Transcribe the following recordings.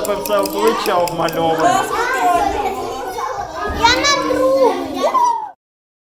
тебе все обличчя обмальоване. Я на.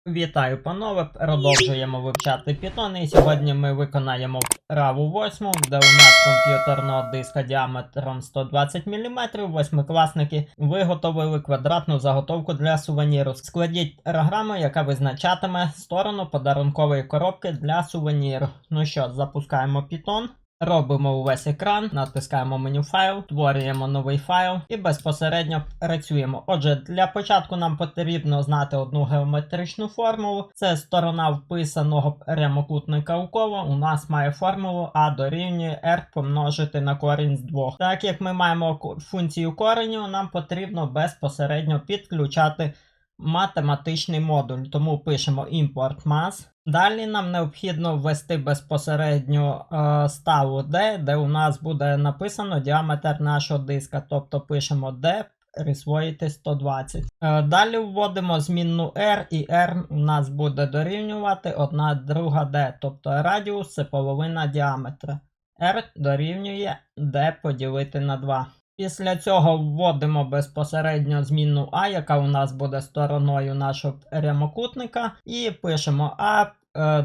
Вітаю, панове! Продовжуємо вивчати Python і сьогодні ми виконаємо вправу 8, де у нас комп'ютерного диска діаметром 120 мм. Восьмикласники виготовили квадратну заготовку для сувеніру. Складіть програму, яка визначатиме сторону подарункової коробки для сувеніру. Ну що, запускаємо Python. Робимо увесь екран, натискаємо меню файл, створюємо новий файл і безпосередньо працюємо. Отже, для початку нам потрібно знати одну геометричну формулу. Це сторона вписаного прямокутника у коло. У нас має формулу А дорівнює R помножити на корінь з 2. Так як ми маємо функцію кореню, нам потрібно безпосередньо підключати математичний модуль. Тому пишемо import mass. Далі нам необхідно ввести безпосередньо е, ставу D, де у нас буде написано діаметр нашого диска. Тобто пишемо D, присвоїти 120. Е, далі вводимо змінну R, і R у нас буде дорівнювати 1 друга D, тобто радіус це половина діаметра. R дорівнює D поділити на 2. Після цього вводимо безпосередньо змінну А, яка у нас буде стороною нашого прямокутника, і пишемо А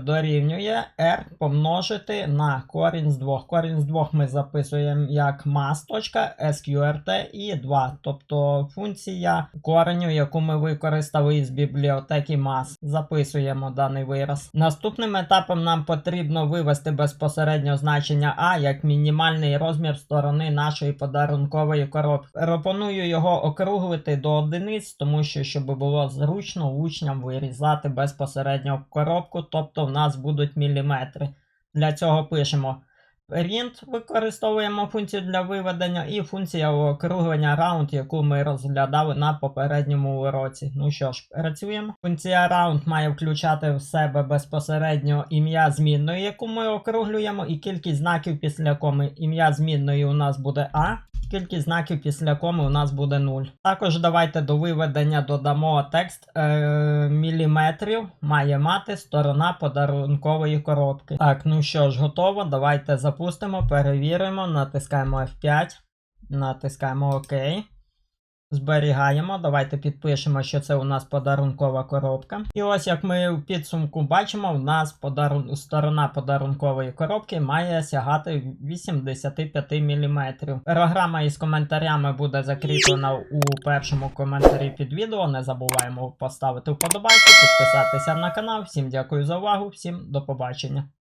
дорівнює R помножити на корінь з 2. Корінь з 2 ми записуємо як mas.sqrt і 2, тобто функція кореню, яку ми використали із бібліотеки mas. Записуємо даний вираз. Наступним етапом нам потрібно вивести безпосередньо значення А як мінімальний розмір сторони нашої подарункової коробки. Пропоную його округлити до одиниць, тому що щоб було зручно учням вирізати безпосередньо коробку, тобто в нас будуть міліметри. Для цього пишемо print, використовуємо функцію для виведення, і функція округлення round, яку ми розглядали на попередньому уроці. Ну що ж, працюємо. Функція round має включати в себе безпосередньо ім'я змінної, яку ми округлюємо, і кількість знаків після коми. Ім'я змінної у нас буде А. Кількість знаків після коми у нас буде 0. Також давайте до виведення додамо текст е, міліметрів має мати сторона подарункової коробки. Так, ну що ж, готово. Давайте запустимо, перевіримо, натискаємо F5, натискаємо ОК. Зберігаємо, давайте підпишемо, що це у нас подарункова коробка. І ось як ми в підсумку бачимо, у нас подарун... сторона подарункової коробки має сягати 85 мм. Програма із коментарями буде закріплена у першому коментарі під відео. Не забуваємо поставити вподобайку, підписатися на канал. Всім дякую за увагу, всім до побачення.